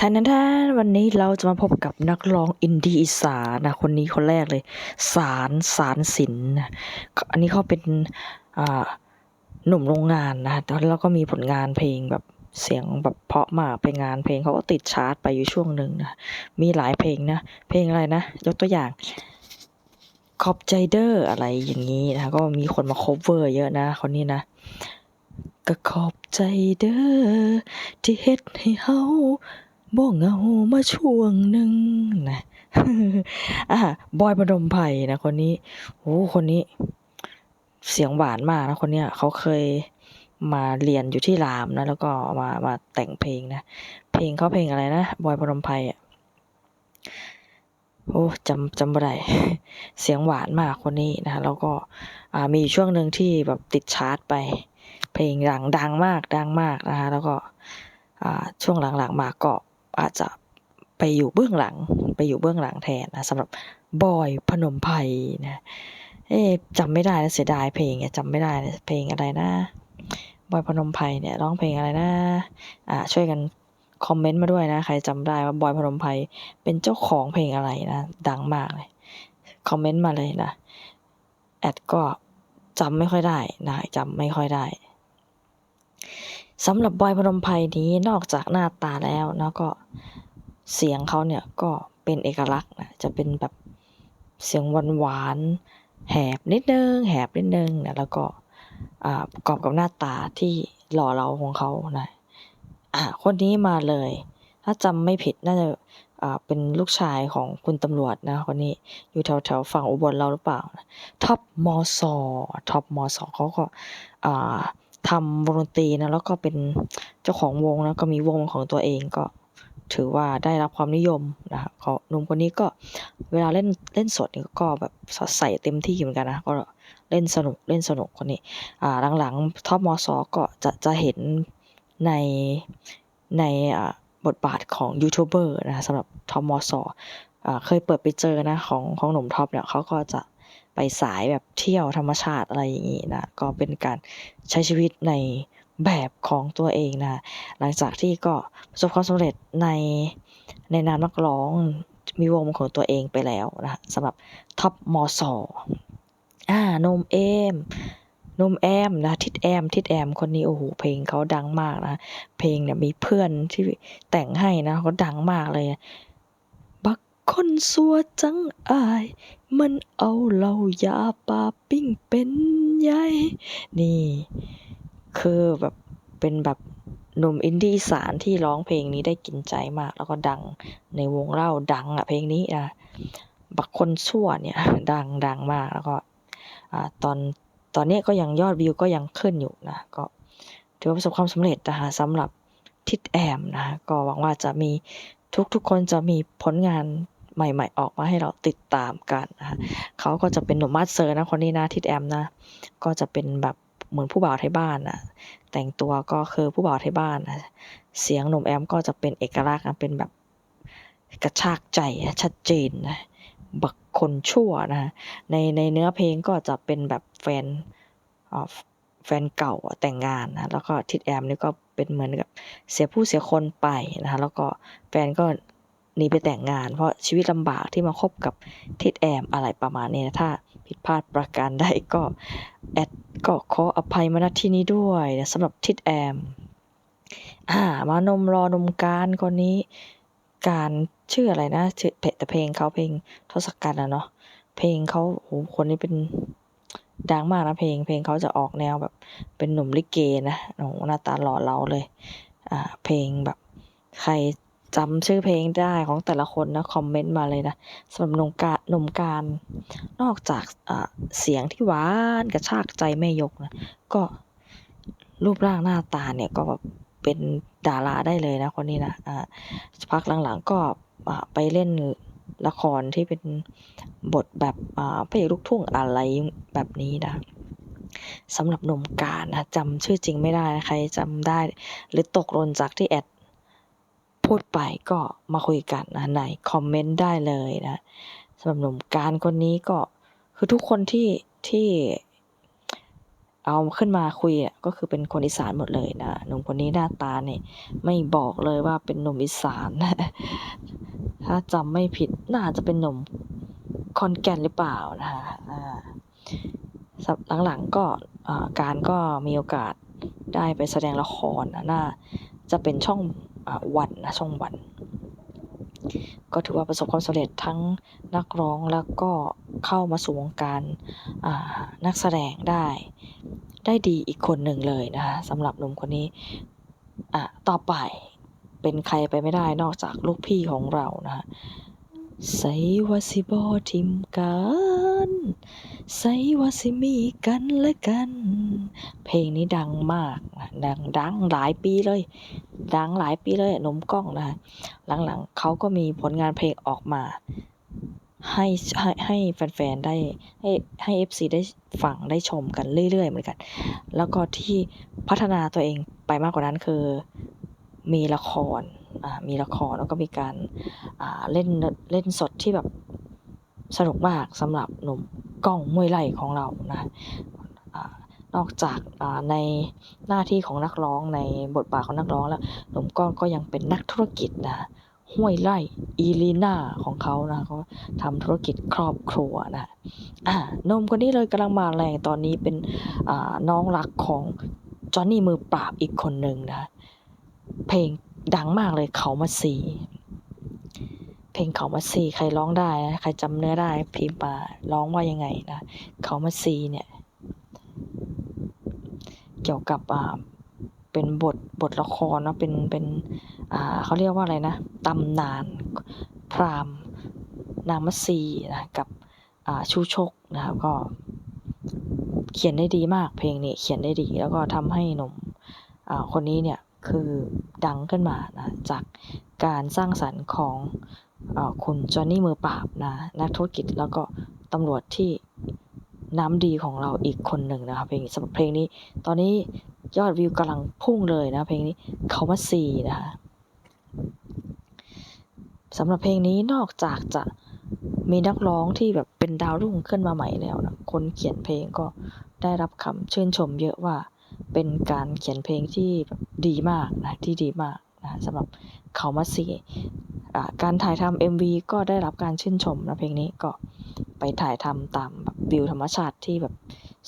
ท่านนั้นท่านวันนี้เราจะมาพบกับนักร้องอินดี้อีสานนะคนนี้คนแรกเลย สารสารสินนะอันนี้เขาเป็นหนุ่มโรงงานนะแล้วก็มีผลงานเพลงแบบเสียงแบบเพาะมากเป็นงานเพลงเขาก็ติดชาร์ตไปอยู่ช่วงหนึ่งนะมีหลายเพลงนะเพลงอะไรนะ ยกตัวอย่างขอบใจเดอร์อะไรอย่างนี้นะก็มีคนมา cover เยอะนะคนนี้นะก็ขอบใจเด้อที่เฮ็ดให้เฮา บ่เหงามาช่วงหนึ่งนะอ่าบอยประดมไผ่นะคนนี้โอ้คนนี้ เสียงหวานมากนะคนเนี้ยเขาเคยมาเรียนอยู่ที่รามนะ แล้วก็มามาแต่งเพลงนะ เพลงเขาเพลงอะไรนะบอยประดมไผ่อะโอ้จำจำบ่ได้เสียงหวานมากคนนี้นะแล้วก็มีอยู่ช่วงหนึ่งที่แบบติดชาร์ตไป เพลงดังดังมากดังมากนะคะแล้วก็ช่วงหลังๆมาก็ อาจจะไปอยู่เบื้องหลัง ไปอยู่เบื้องหลังแทนนะสำหรับบอยพนมไพรนะเอ๊ะจำไม่ได้นะเสียดายเพลงอะจำไม่ได้เลยเพลงอะไรนะบอยพนมไพรเนี่ยร้องเพลงอะไรนะอ่าช่วยกันคอมเมนต์มาด้วยนะใครจำได้ว่าบอยพนมไพรเป็นเจ้าของเพลงอะไรนะดังมากเลยคอมเมนต์มาเลยนะแอดก็จำไม่ค่อยได้นะจำไม่ค่อยได้ สำหรับบอยพนมไพรนี้นอกจากหน้าตาแล้วนะก็เสียงเขาเนี่ยก็เป็นเอกลักษณ์นะจะเป็นแบบเสียงหวานๆแหบนิดนึงแหบนิดนึงนะแล้วก็ประกอบกับหน้าตาที่หล่อเราของเขานะอ่าคนนี้มาเลย ถ้าจำไม่ผิดน่าจะเป็นลูกชายของคุณตำรวจนะคนนี้อยู่แถวแถวฝั่งอุบลเราหรือเปล่าท็อปมอสอท็อปมอสอเขาก็อ่า ทำวงดนตรีนะแล้วก็เป็นเจ้าของวงแล้วก็มีวงของตัวเองก็ถือว่าได้รับความนิยมนะครับเขาหนุ่มคนนี้ก็เวลาเล่นเล่นสดนี่ก็แบบใส่เต็มที่เหมือนกันนะก็เล่นสนุกเล่นสนุกคนนี้อ่าหลังๆท็อปมอสอก็จะจะเห็นในในอ่าบทบาทของยูทูบเบอร์นะสำหรับท็อปมอสอเคยเปิดไปเจอนะของของหนุ่มท็อปเนี่ยเขาก็จะ ไปสายแบบเที่ยวธรรมชาติอะไรอย่างนี้นะ ก็เป็นการใช้ชีวิตในแบบของตัวเองนะ หลังจากที่ก็ประสบความสำเร็จในในนามนักร้องมีวงของตัวเองไปแล้วนะสำหรับท็อปมอสออ่านมเอมนมแอมนะทิดแอมทิดแอมคนนี้โอ้โหเพลงเขาดังมากนะเพลงเนี่ยมีเพื่อนที่แต่งให้นะเขาดังมากเลย คนสัวจังอาย มันเอาเหล้ายาปลาปิ้งเป็นใหญ่นี่ คือแบบเป็นแบบหนุ่มอินดี้สานที่ร้องเพลงนี้ได้กินใจมาก แล้วก็ดังในวงเล่าดังอะเพลงนี้นะบักคนชั่วเนี่ย ดังดังมากแล้วก็อ่าตอนตอนนี้ก็ยังยอดวิวก็ยังขึ้นอยู่นะก็ถือว่าประสบความสำเร็จนะคะสำหรับทิดแอมนะก็หวังว่าจะมีทุกๆคนจะมีผลงาน ใหม่ๆ ออกมาให้เราติดตามกันนะคะเขาก็จะเป็นหนุ่มมาสเซอร์นะคนนี้นะทิดแอมนะ ก็จะเป็นแบบเหมือนผู้บ่าวไทยบ้านนะแต่งตัวก็คือผู้บ่าวไทยบ้านนะเสียงหนุ่มแอมก็จะเป็นเอกลักษณ์นะเป็นแบบกระชากใจชัดเจนนะบักคนชั่วนะในในเนื้อเพลงก็จะเป็นแบบแฟนอ่าแฟนเก่าแต่งงานนะแล้วก็ทิดแอมนี่ก็เป็นเหมือนกับเสียผู้เสียคนไปนะคะแล้วก็แฟนก็ หนีไปแต่งงาน เพราะชีวิตลำบากที่มาคบกับทิดแอมอะไรประมาณนี้นะถ้าผิดพลาดประการใดก็แอดก็ขออภัยมาณที่นี้ด้วยนะสำหรับทิดแอมอ่ามานมรอนมการคนนี้การชื่ออะไรนะชื่อแต่เพลงเขาเพลงทศกัณฐ์อะเนาะเพลงเขาโหคนนี้เป็นดังมากนะเพลง เพลงเขาจะออกแนวแบบ เป็นหนุ่มลิเกนะโอ้หหน้าตาหล่อเหลาเลย อ่า เพลงแบบ ใคร จำชื่อเพลงได้ของแต่ละคนนะ คอมเมนต์มาเลยนะสำหรับนมกาหนุ่มการ นอกจากเสียงที่หวานกระชากใจแม่ยกนะ ก็รูปร่างหน้าตาเนี่ยก็เป็นดาราได้เลยนะคนนี้นะอ่าพักหลังๆก็ไปเล่นละครที่เป็นบทแบบพระเอกลูกทุ่งอะไรแบบนี้นะสำหรับหนุ่มการนะจำชื่อจริงไม่ได้ใครจำได้ หรือตกหล่นจากที่แอด พูดไปก็มาคุยกันนะในคอมเมนต์ได้เลยนะสำหรับหนุ่มการคนนี้ก็คือทุกคนที่ที่เอาขึ้นมาคุยอะก็คือเป็นคนอีสานหมดเลยนะหนุ่มคนนี้หน้าตาเนี่ยไม่บอกเลยว่าเป็นหนุ่มอีสานถ้าจำไม่ผิดน่าจะเป็นหนุ่มคอนแก่นหรือเปล่านะคะหลังๆก็การก็มีโอกาสได้ไปแสดงละครนะน่าจะเป็นช่อง วันนะช่องวัน ก็ถือว่าประสบความสำเร็จทั้งนักร้องแล้วก็เข้ามาสู่วงการนักแสดงได้ ได้ดีอีกคนหนึ่งเลยนะคะสำหรับหนุ่มคนนี้อะต่อไปเป็นใครไปไม่ได้นอกจากลูกพี่ของเรานะคะ ใส่ว่าสิบอทิมกันใส่ว่าสิมีกันและกัน เพลงนี้ดังมาก ดัง ดังหลายปีเลย ดังหลายปีเลยหนมกล้องนะคะ หลัง ๆ เขาก็มีผลงานเพลงออกมา ให้ ให้ ให้แฟน ๆ ได้ ให้ ให้ FC ได้ฟัง ได้ชมกันเรื่อย ๆ เหมือนกัน แล้วก็ที่พัฒนาตัวเองไปมากกว่านั้นคือ มีละคร มีละครแล้วก็มีการาเล่นเล่นสดที่แบบสนุกมากสำหรับหนุ่มกล้องมวยไล่ของเรานะอนอกจากาในหน้าที่ของนักร้องในบทบาทของนักร้องแล้วหนุ่มกล้องก็ยังเป็นนักธุรกิจนะห้วยไล่อีลีน่าของเขานะเขาทำธุรกิจครอบครัวนะอ่านมคนนี้เลยกำลังมาแรงตอนนี้เป็นน้องรักของจอห์นนี่มือปราบอีกคนหนึ่งนะเพลง ดังมากเลยเขามาสีเพลงเขามาสีใครร้องได้นะใครจำเนื้อได้พิมพ์มาร้องว่ายังไงนะเขามาสีเนี่ยเกี่ยวกับอ่าเป็นบทบทละครนะเป็นเป็นอ่าเขาเรียกว่าอะไรนะตำนานพราหมณ์นางมัตสีนะกับอ่าชูชกนะครับก็เขียนได้ดีมากเพลงนี้เขียนได้ดีแล้วก็ทำให้หนุ่มอ่าคนนี้เนี่ย คือดังขึ้นมานะจากการสร้างสรรค์ของอคุณจอห์นนี่มือปราบนะนักธุรกิจแล้วก็ตำรวจที่น้ำดีของเราอีกคนหนึ่งนะครับเพลงสำหรับเพลงนี้ ตอนนี้ยอดวิวกำลังพุ่งเลยนะเพลงนี้เขามาซีนะคะสำหรับเพลงนี้นอกจากจะมีนักร้องที่แบบเป็นดาวรุ่งขึ้นมาใหม่แล้วนะคนเขียนเพลงก็ได้รับคำชื่นชมเยอะว่า เป็นการเขียนเพลงที่แบบดีมากนะที่ดีมากนะสำหรับเขามาซีอ่าการถ่ายทำ MV ก็ได้รับการชื่นชมนะเพลงนี้ก็ไปถ่ายทำตามแบบวิวธรรมชาติที่แบบ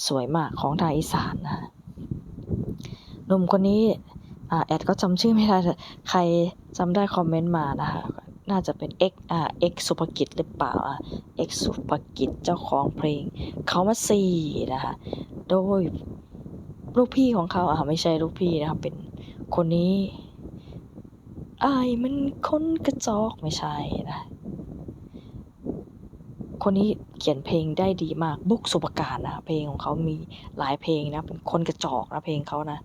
สวยมากของทางอีสานนะหนุ่มคนนี้อ่าแอดก็จำชื่อไม่ได้แต่ใครจำได้คอมเมนต์มานะคะน่าจะเป็น X อ่า X สุภกิจหรือเปล่าอะ X สุภกิจเจ้าของเพลงเขามาซีนะคะ โดย ลูกพี่ของเขาอะไม่ใช่ลูกพี่นะครับ เป็นคนนี้ไอายมันคนกระจอกไม่ใช่นะคนนี้เขียนเพลงได้ดีมากบุ๊กสุปการนะเพลงของเขามีหลายเพลงนะเป็นคนกระจอกนะเพลงเขานะ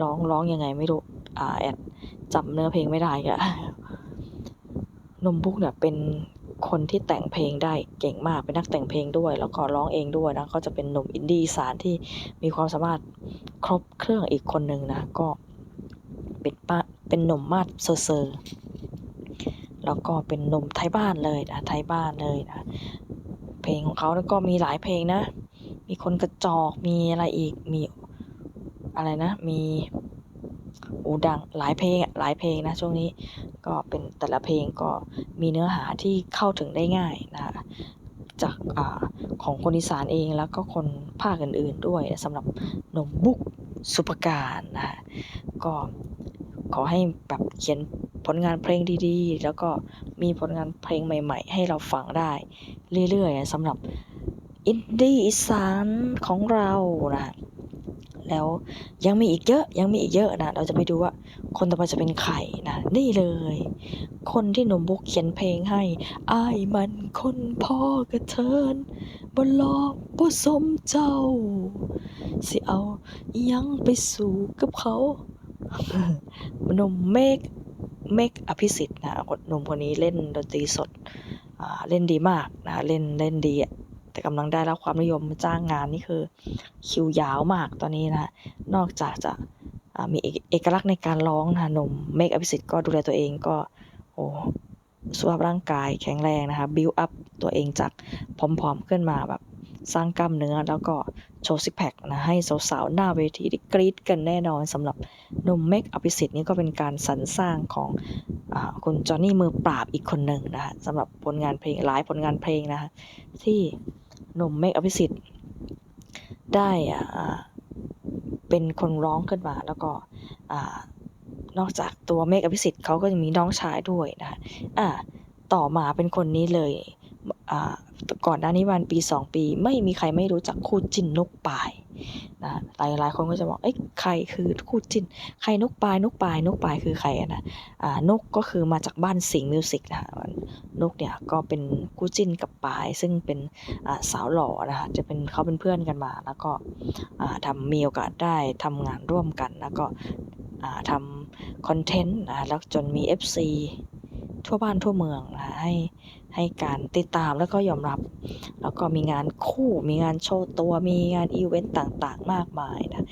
ร้องร้องยังไงไม่รู้อ่าแอดจำเนื้อเพลงไม่ได้อะ นมบุ๊กเนี่ยเป็นคนที่แต่งเพลงได้เก่งมากเป็นนักแต่งเพลงด้วย แล้วก็ร้องเองด้วยนะก็จะเป็นหนุ่มอินดี้สานที่มีความสามารถครบเครื่องอีกคนหนึ่งนะก็เป็นป้าเป็นหนุ่มมาดเซอร์เซอร์แล้วก็เป็นหนุ่มไทยบ้านเลยนะไทยบ้านเลยนะเพลงของเขาแล้วก็มีหลายเพลงนะ มีคนกระจอกมีอะไรอีกมีอะไรนะมีอูดังหลายเพลงหลายเพลงนะช่วงนี้ ก็เป็นแต่ละเพลงก็มีเนื้อหาที่เข้าถึงได้ง่ายนะจากอาของคนอีสานเองแล้วก็คนภาคอื่น ๆ ด้วยสำหรับหนุ่มบุ๊กสุปการนะก็ขอให้แบบเขียนผลงานเพลงดีๆ แล้วก็มีผลงานเพลงใหม่ ๆ ให้เราฟังได้เรื่อยๆสำหรับอินดี้อีสานของเรานะแล้วยังมีอีกเยอะยังมีอีกเยอะนะเราจะไปดูว่า คนต่อไปจะเป็นใครนะ นี่เลย คนที่หนุ่มบุ๊กเขียนเพลงให้อ้ายมันคนพ่อกระเทินบ่รอบ่สมเจ้า สิเอายังไปสู่กับเขาหนุ่มเมฆเมฆอภิสิทธิ์นะหนุ่มคนนี้เล่นดนตรีสดเล่นดีมากนะเล่นเล่นดีแต่กำลังได้รับความนิยมจ้างงานนี่คือ คิวยาวมากตอนนี้นะ นอกจากจะ มีเอกลักษณ์ในการร้องนะหนุ่มเมฆอภิสิทธิ์ก็ดูแลตัวเองก็โอ้สุขภาพร่างกายแข็งแรงนะคะบิวอัพตัวเองจากผอมๆขึ้นมาแบบสร้างกล้ามเนื้อแล้วก็โชว์ซิกแพคนะให้สาวๆ หน้าเวทีได้กรี๊ดกันแน่นอนสำหรับหนุ่มเมกอภิสิทธิ์นี่ก็เป็นการสรรสร้างของอคุณจอห์นนี่มือปราบอีกคนหนึ่งนะฮะสำหรับผลงานเพลงหลายผลงานเพลงนะฮะที่หนุ่มเมกอภิสิทธิ์ได้อ่า เป็นคนร้องขึ้นมา แล้วก็อนอกจากตัวเมฆอภิสิทธิ์เขาก็ยังมีน้องชายด้วยนะคะอ่าต่อมาเป็นคนนี้เลยอ่า ก่อนหน้านี้วันปี 2 ปี ไม่มีใครไม่รู้จักคู่จิ้นนกปายนะหลายหลายคนก็จะบอกเอ้ยใครคือคู่จิ้น ใครนกปายนกปายนกปายคือใครนะอ่านกก็คือมาจากบ้านสิงห์มิวสิกนะฮะนกเนี่ยก็เป็นคู่จิ้นกับปาย ซึ่งเป็นอ่าสาวหล่อนะฮะจะเป็นเขาเป็นเพื่อนกันมา แล้วก็อ่าทำมีโอกาสได้ทำงานร่วมกัน แล้วก็อ่าทำคอนเทนต์นะแล้วจนมี FC ทั่วบ้านทั่วเมืองนะให้ ให้การติดตามแล้วก็ยอมรับ แล้วก็มีงานคู่มีงานโชว์ตัว มีงานอีเวนต์ต่างๆ มากมายนะ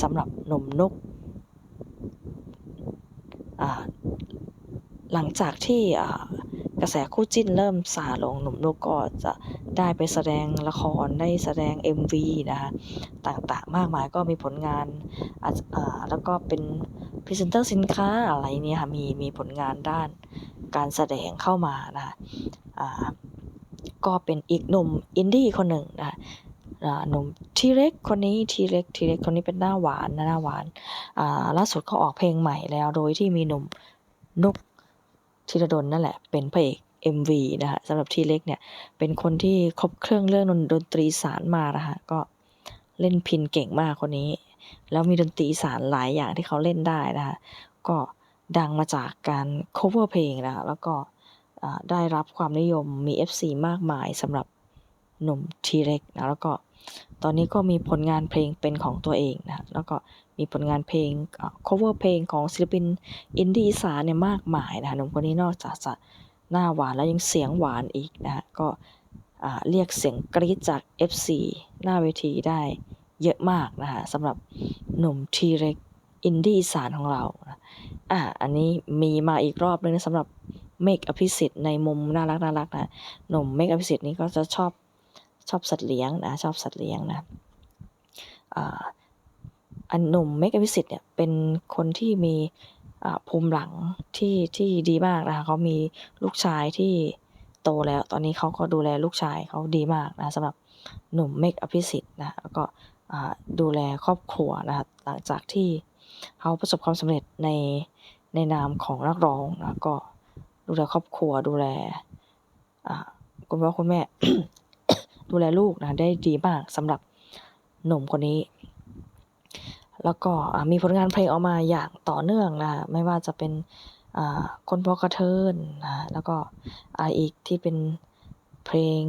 สำหรับหนุ่มนุกหลังจากที่กระแสคู่จิ้นเริ่มซาลงหนุ่มนุกก็จะได้ไปแสดงละครได้แสดง MV นะคะต่างๆมากมายก็มีผลงานแล้วก็เป็นพรีเซนเตอร์สินค้าอะไรเนี่ยค่ะมีมีผลงานด้านการแสดงเข้ามานะคะ ก็เป็นอีกหนุ่มอินดี้คนหนึ่งนะคะหนุ่มทีเล็กคนนี้ทีเล็กทีเล็กคนนี้เป็นหน้าหวานนะหน้าหวานล่าสุดเขาออกเพลงใหม่แล้ว โดยที่มีหนุ่มนุกธีรดลนั่นแหละ เป็นพระเอก MV นะคะสำหรับทีเล็กเนี่ย เป็นคนที่ครบเครื่องเรื่องดนตรีสารมานะคะก็เล่นพินเก่งมากคนนี้ แล้วมีดนตรีสารหลายอย่างที่เขาเล่นได้นะคะก็ดังมาจากการ cover เพลงนะคะแล้วก็ ได้รับความนิยมมี FC มากมายสำหรับหนุ่มทีเล็กนะแล้วก็ตอนนี้ก็มีผลงานเพลงเป็นของตัวเองนะแล้วก็มีผลงานเพลง cover เพลงของศิลปินอินดี้อีสานเนี่ยมากมายนะหนุ่มคนนี้นอกจากจะหน้าหวานแล้วยังเสียงหวานอีกนะฮะก็เรียกเสียงกรี๊ดจาก FC หน้าเวทีได้เยอะมากนะคะสำหรับหนุ่มทีเล็กอินดี้อีสานของเราอ่าอันนี้มีมาอีกรอบนึงนะสำหรับ เมกอภิสิทธิ์ในมุมน่ารักน่ารักนะหนุ่มเมกอภิสิทธิ์นี่ก็จะชอบชอบสัตว์เลี้ยงนะชอบสัตว์เลี้ยงนะอันหนุ่มเมกอภิสิทธิ์เนี่ยเป็นคนที่มีภูมิหลังที่ที่ดีมากนะคะเขามีลูกชายที่โตแล้ว ตอนนี้เขาก็ดูแลลูกชายเขาดีมากนะสำหรับหนุ่มเมกอภิสิทธิ์นะแล้วก็ดูแลครอบครัวนะคะหลังจากที่เขาประสบความสำเร็จในในนามของนักร้องนะก็ ดูแลครอบครัวดูแลคุณพ่อคุณแม่ ดูแลลูกนะได้ดีมากสำหรับหนุ่มคนนี้ แล้วก็มีผลงานเพลงออกมาอย่างต่อเนื่องนะไม่ว่าจะเป็นคนพอกระเทินนะแล้วก็อีกที่เป็นเพลง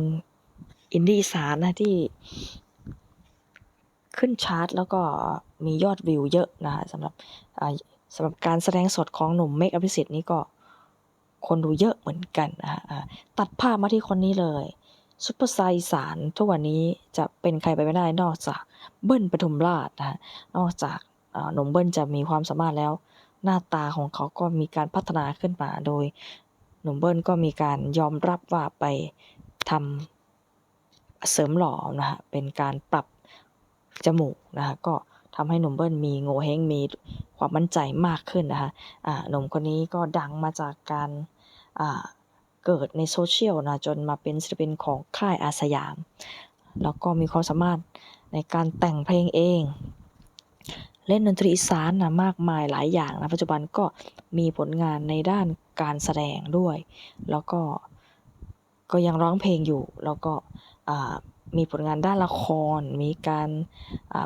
อินดี้สานนะที่ขึ้นชาร์ตแล้วก็มียอดวิวเยอะนะคะสำหรับสำหรับการแสดงสดของหนุ่มเมกอภิสิทธิ์นี่ก็ คนดูเยอะเหมือนกันนะคะตัดภาพมาที่คนนี้เลยซุปเปอร์สตาร์สานทุกวันนี้จะเป็นใครไปไม่ได้นอกจากเบิ้ลปทุมราชนะคะนอกจากหนุ่มเบิ้ลจะมีความสามารถแล้ว หน้าตาของเขาก็มีการพัฒนาขึ้นมาโดย หนุ่มเบิ้ลก็มีการยอมรับว่าไปทำเสริมหล่อนะคะเป็นการปรับจมูกนะคะก็ทำให้หนุ่มเบิ้ลมีโงเห้งมีความมั่นใจมากขึ้นนะคะอ่าหนุ่มคนนี้ก็ดังมาจากการ เกิดในโซเชียลนะจนมาเป็นศิลปินของค่ายอาสยาม แล้วก็มีความสามารถในการแต่งเพลงเอง เล่นดนตรีอีสานนะมากมายหลายอย่างนะปัจจุบันก็มีผลงานในด้านการแสดงด้วย แล้วก็ก็ยังร้องเพลงอยู่แล้วก็ มีผลงานด้านละคร มีการ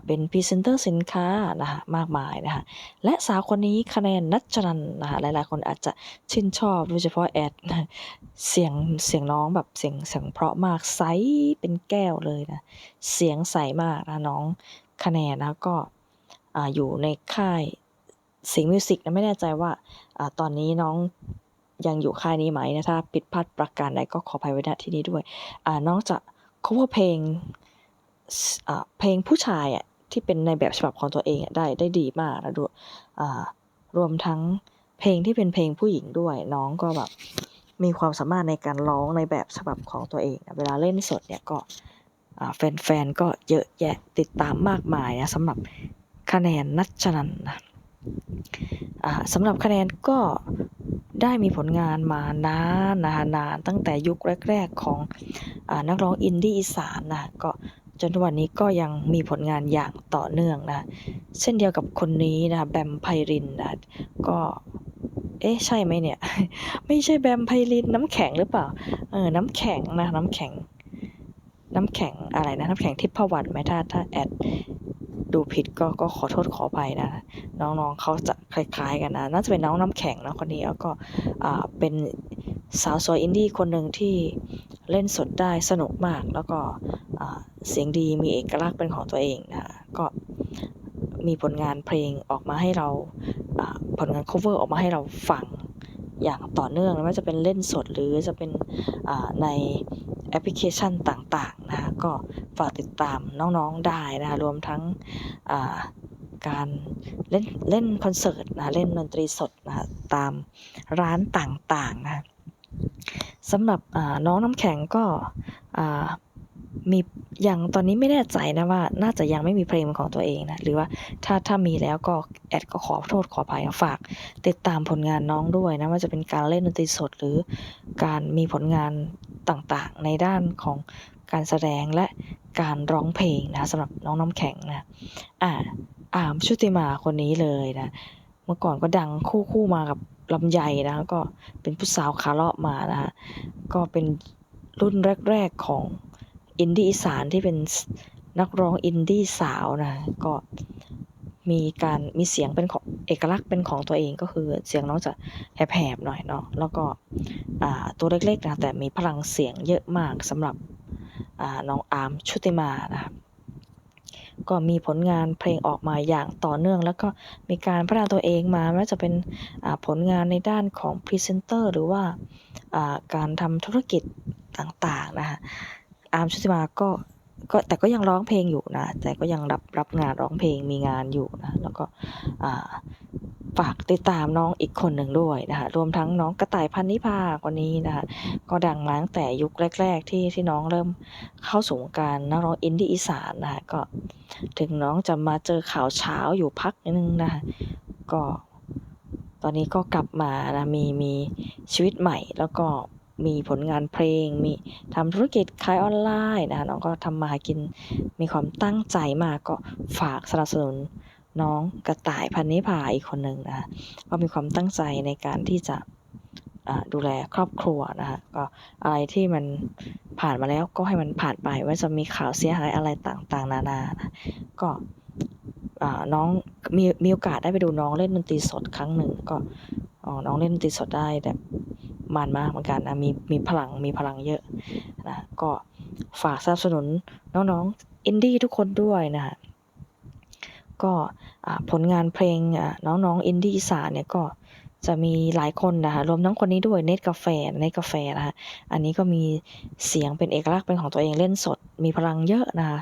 เป็นพรีเซนเตอร์สินค้านะคะมากมายนะคะและสาวคนนี้คะแนนนัชจรันนะคะหลายๆคนอาจจะชื่นชอบโดยเฉพาะแอดเสียงเสียงน้องแบบเสียงเสียงเพราะมากใสเป็นแก้วเลยนะเสียงใสมากนะน้องคะแนนนะก็ออยู่ในค่ายสิงมิวสิกนะไม่แน่ใจว่าอตอนนี้น้องยังอยู่ค่ายนี้ไหมนะถ้าผิดพลาดประการใดก็ขออภัยไว้ณที่นี้ด้วยอน้องจะ cover เพลงอ่าเพลงผู้ชายอะที่เป็นในแบบฉบับของตัวเองอะได้ได้ดีมากนะดูอ่ารวมทั้งเพลงที่เป็นเพลงผู้หญิงด้วย น้องก็แบบมีความสามารถในการร้องในแบบฉบับของตัวเอง เวลาเล่นสดเนี่ยก็แฟนๆก็เยอะแยะติดตามมากมายนะสำหรับคะแนนนัชนันนะ สำหรับคะแนนก็ได้มีผลงานมานานนะคะนานตั้งแต่ยุคแรก ๆ ของอนักร้องอินดี้อีสานนะก็จนทุกวันนี้ก็ยังมีผลงานอย่างต่อเนื่องนะ เช่นเดียวกับคนนี้นะแบมไพรินนะก็เอ๊ะใช่ไหมเนี่ย ไม่ใช่แบมไพรินน้ำแข็งหรือเปล่าเออน้ำแข็งนะน้ำแข็ง น้ำแข็งอะไรนะน้ำแข็งทิพวรรณไหมถ้าถ้าแอด ดูผิดก็ก็ขอโทษขออภัยนะ น้องๆเขาจะคล้ายๆกันนะ น่าจะเป็นน้องน้ำแข็งนะคนนี้แล้วก็เป็นสาวสวยอินดี้คนหนึ่งที่เล่นสดได้สนุกมาก แล้วก็เสียงดีมีเอกลักษณ์เป็นของตัวเองนะก็มีผลงานเพลงออกมาให้เราผลงาน cover ออกมาให้เราฟังอย่างต่อเนื่องไม่ว่าจะเป็นเล่นสดหรือจะเป็นใน แอปพลิเคชันต่างๆนะก็ฝากติดตามน้องๆได้นะรวมทั้งการเล่นเล่นคอนเสิร์ตนะเล่นดนตรีสดนะตามร้านต่างๆนะสำหรับน้องน้ำแข็งก็มีอยังตอนนี้ไม่แน่ใจนะว่า น่าจะยังไม่มีเพลงของตัวเองนะหรือว่าถ้าถ้ามีแล้วก็แอดก็ขอโทษขออภัยนะฝาก ติดตามผลงานน้องด้วยนะว่าจะเป็นการเล่นดนตรีสดหรือการมีผลงาน ต่างๆ ในด้านของการแสดงและการร้องเพลงนะสำหรับน้องน้ำแข็งนะอ่าอามชุติมาคนนี้เลยนะเมื่อก่อนก็ดังคู่คู่มากับลำไยนะก็เป็นผู้สาวขาเลาะมานะฮะก็เป็นรุ่นแรก ๆของอินดี้อีสานที่เป็นนักร้องอินดี้สาวนะก็ มีการมีเสียงเป็นของเอกลักษณ์เป็นของตัวเองก็คือเสียงน้องจะแหบๆหน่อยเนาะแล้วก็ตัวเล็กๆนะแต่มีพลังเสียงเยอะมากสำหรับน้องอาร์มชุติมานะครับก็มีผลงานเพลงออกมาอย่างต่อเนื่อง แล้วก็มีการพัฒนาตัวเองมาไม่ว่าจะเป็นผลงานในด้านของพรีเซนเตอร์หรือว่าอ่าการทำธุรกิจต่างๆนะคะอาร์มชุติมาก็ ก็แต่ก็ยังร้องเพลงอยู่นะ แต่ก็ยังรับรับงานร้องเพลงมีงานอยู่นะ แล้วก็ฝากติดตามน้องอีกคนหนึ่งด้วยนะคะ รวมทั้งน้องกระต่ายพันนิพาคนนี้นะคะ ก็ดังมาตั้งแต่ยุคแรก ๆ ที่ที่น้องเริ่มเข้าสู่วงการนักร้องอินดี้อีสานนะคะก็ถึงน้องจะมาเจอข่าวเช้าอยู่พักนึงนะคะ ก็ตอนนี้ก็กลับมานะมีมีชีวิตใหม่แล้วก็ มีผลงานเพลง มีทำธุรกิจขายออนไลน์นะคะน้องก็ทำมาหากินมีความตั้งใจมากก็ฝากสนับสนุนน้องกระต่ายพันนิพาอีกคนหนึ่งนะคะก็มีความตั้งใจในการที่จะดูแลครอบครัวนะคะก็อะไรที่มันผ่านมาแล้วก็ให้มันผ่านไปว่าจะมีข่าวเสียหายอะไรต่างๆ นานานะก็น้องมีมีโอกาสได้ไปดูน้องเล่นดนตรีสดครั้งหนึ่งก็น้องเล่นดนตรีสดได้แบบ มันมากเหมือนกันนะมีมีพลังมีพลังเยอะนะก็ฝากสนับสนุนน้องๆอินดี้ทุกคนด้วยนะคะก็ผลงานเพลงอ่าน้องๆอินดี้อีสานเนี่ยก็จะมีหลายคนนะคะรวมทั้งคนนี้ด้วยเนตกาแฟเนตกาแฟนะคะอันนี้ก็มีเสียงเป็นเอกลักษณ์เป็นของตัวเองเล่นสด มีพลังเยอะนะคะ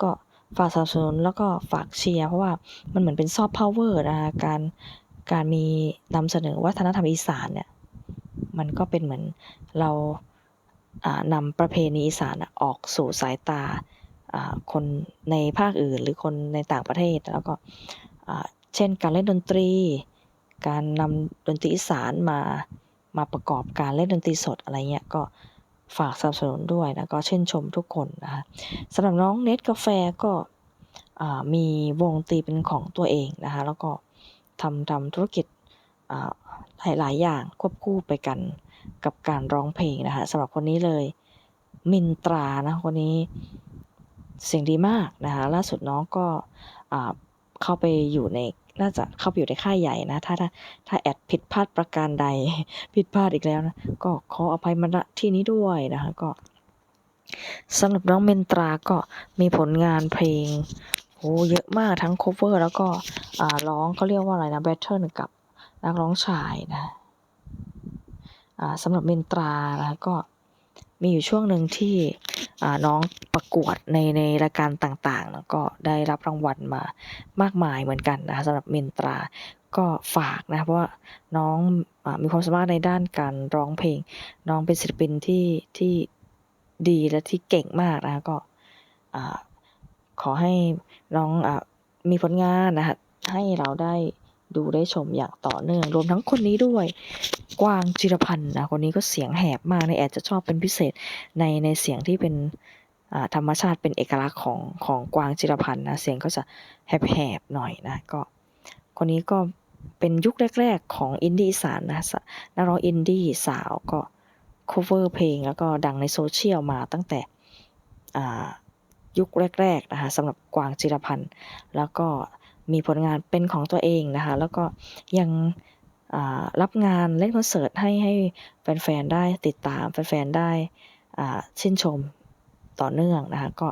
ก็ฝากสนับสนุนแล้วก็ฝากเชียร์เพราะว่ามันเหมือนเป็นซอฟต์พาวเวอร์นะคะการการมีนำเสนอวัฒนธรรมอีสานเนี่ย มันก็เป็นเหมือนเรานำประเพณีอีสานออกสู่สายตาคนในภาคอื่น หรือคนในต่างประเทศ แล้วก็เช่นการเล่นดนตรี การนำดนตรีอีสานมามาประกอบการเล่นดนตรีสดอะไรเงี้ยก็ฝากสนับสนุนด้วยนะก็ชื่นชมทุกคนนะคะสำหรับน้องเนตกาแฟก็มีวงตีเป็นของตัวเองนะคะแล้วก็ทำทำธุรกิจ หลาย ๆ อย่างควบคู่ไปกันกับการร้องเพลงนะคะสำหรับคนนี้เลยมินตรานะคนนี้เสียงดีมากนะคะล่าสุดน้องก็เข้าไปอยู่ในน่าจะเข้าไปอยู่ในค่ายใหญ่นะ ถ้าถ้าถ้าแอดผิดพลาดประการใดผิดพลาดอีกแล้วนะ ก็ขออภัยมาณที่นี้ด้วยนะคะก็สำหรับน้องเมนตราก็มีผลงานเพลงโอ้เยอะมากทั้ง cover แล้วก็ร้องเขาเรียกว่าอะไรนะ battle กับ นักร้องชายนะสำหรับเมนตรานะก็มีอยู่ช่วงหนึ่งที่น้องประกวดในในรายการต่างๆแล้วก็ได้รับรางวัลมามากมายเหมือนกันนะคะสำหรับเมนตราก็ฝากนะเพราะว่าน้องอมีความสามารถในด้านการร้องเพลง น้องเป็นศิลปินที่ที่ดีและที่เก่งมากนะก็ขอให้น้องอมีผลงานนะคะให้เราได้ ดูได้ชมอย่างต่อเนื่อง รวมทั้งคนนี้ด้วย กวางจิรพันธ์นะคนนี้ก็เสียงแหบมากในแอดจะชอบเป็นพิเศษในในเสียงที่เป็นธรรมชาติเป็นเอกลักษณ์ของของกวางจิรพันธ์นะเสียงก็จะแหบๆหน่อยนะก็คนนี้ก็เป็นยุคแรก ๆ ของอินดี้อีสานนะสนักร้องอินดี้สาวก็ cover เพลงแล้วก็ดังในโซเชียลมาตั้งแต่ยุคแรกๆนะคะสำหรับกวางจิรพันธ์แล้วก็ มีผลงานเป็นของตัวเองนะคะ แล้วก็ยังรับงานเล่นคอนเสิร์ตให้ให้แฟนๆได้ติดตาม แฟนๆได้ชื่นชมต่อเนื่องนะคะ ก็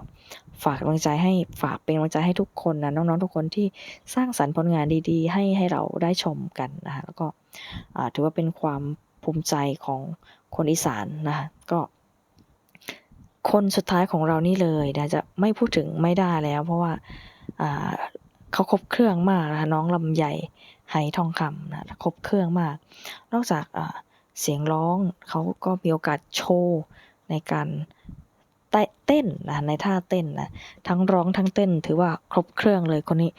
ฝากกำลังใจให้ฝากเป็นกำลังใจให้ทุกคนนะน้องๆทุกคนที่สร้างสรรค์ผลงานดีๆ ให้ให้เราได้ชมกันนะคะแล้วก็ถือว่าเป็นความภูมิใจของคนอีสานนะคะก็คนสุดท้ายของเรานี่เลยนะจะไม่พูดถึงไม่ได้แล้ว เพราะว่า เขาครบเครื่องมากนะคะน้องลำไยไหทองคำนะครบเครื่องมาก นอกจากเสียงร้องเขาก็มีโอกาสโชว์ในการเต้นนะในท่าเต้นนะทั้งร้องทั้งเต้น ถือว่าครบเครื่องเลยคนนี้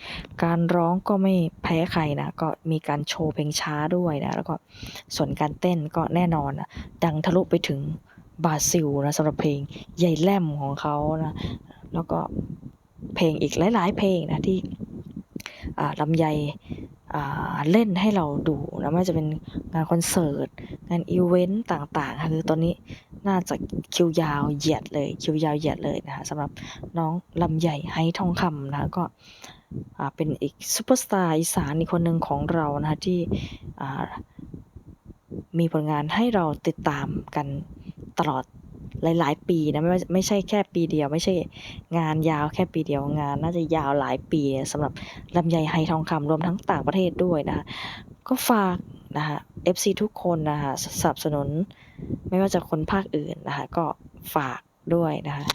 การร้องก็ไม่แพ้ใครนะก็มีการโชว์เพลงช้าด้วยนะแล้วก็ส่วนการเต้นก็แน่นอนนะดังทะลุไปถึงบราซิลนะสำหรับเพลงใหญ่แล่มของเขานะแล้วก็เพลงอีกหลาย ๆ เพลงนะที่ ลำไยเล่นให้เราดูนะไม่ว่าจะเป็นงานคอนเสิร์ตงานอีเวนต์ต่างๆคือตอนนี้น่าจะคิวยาวเหยียดเลยคิวยาวเหยียดเลยนะคะสำหรับน้องลำไยไหทองคำนะคะก็เป็นอีกซูเปอร์สตาร์อีสานอีกคนหนึ่งของเรานะคะที่มีผลงานให้เราติดตามกันตลอด หลาย ๆ ปีนะไม่ไม่ใช่แค่ปีเดียว ไม่ใช่งานยาวแค่ปีเดียวงาน น่าจะยาวหลายปีสำหรับลำไยไฮทองคำรวมทั้งต่างประเทศด้วยนะคะก็ฝากนะคะ FC ทุกคนนะคะสนับสนุน ไม่ว่าจะคนภาคอื่นนะคะก็ฝากด้วยนะคะ